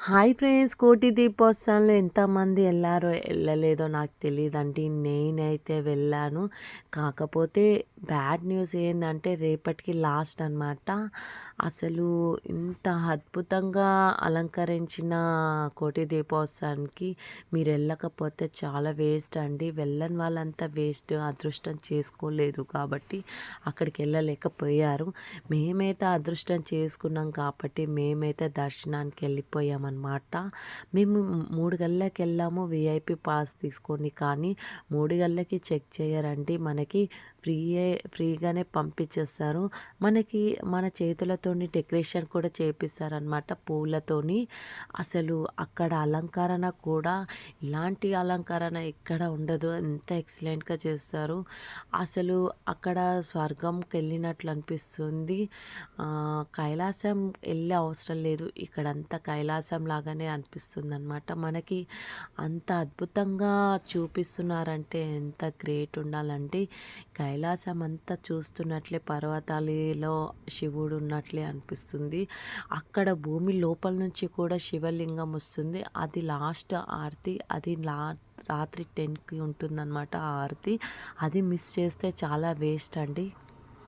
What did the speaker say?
Hi friends కోటి దీపోత్సవంలో ఎంతమంది వెళ్ళారో వెళ్ళలేదో నాకు తెలియదండి నేనైతే వెళ్ళాను. కాకపోతే బ్యాడ్ న్యూస్ ఏంటంటే రేపటికి లాస్ట్ అనమాట అసలు ఇంత అద్భుతంగా అలంకరించిన కోటి దీపోత్సవానికి మీరు వెళ్ళకపోతే చాలా వేస్ట్ అండి. వెళ్ళని వాళ్ళంతా వేస్ట్ అదృష్టం చేసుకోలేదు కాబట్టి అక్కడికి వెళ్ళలేకపోయారు. మేమైతే అదృష్టం చేసుకున్నాం కాబట్టి మేమైతే దర్శనానికి వెళ్ళిపోయాం అనమాట మేము మూడు గల్లకి వెళ్ళాము విఐపి పాస్ తీసుకొని కానీ మూడు గల్లకి చెక్ చేయరండి. మనకి ఫ్రీయే ఫ్రీగానే పంపించేస్తారు. మనకి మన చేతులతోని డెకరేషన్ కూడా చేపిస్తారనమాట పూలతోని. అసలు అక్కడ అలంకరణ కూడా ఇలాంటి అలంకరణ ఎక్కడ ఉండదు. ఎంత ఎక్సలెంట్గా చేస్తారు. అసలు అక్కడ స్వర్గంకి వెళ్ళినట్లు అనిపిస్తుంది. కైలాసం వెళ్ళే అవసరం లేదు. ఇక్కడంతా కైలాసం లాగానే అనిపిస్తుంది అనమాట మనకి అంత అద్భుతంగా చూపిస్తున్నారంటే ఎంత గ్రేట్ ఉండాలంటే కైలాసం అంతా చూస్తున్నట్లే పర్వతాలలో శివుడు ఉన్నట్లే అనిపిస్తుంది. అక్కడ భూమి లోపల నుంచి కూడా శివలింగం వస్తుంది. అది లాస్ట్ ఆర్తి అది లా రాత్రి టెన్కి ఉంటుందన్నమాట ఆ ఆరతి. అది మిస్ చేస్తే చాలా వేస్ట్ అండి.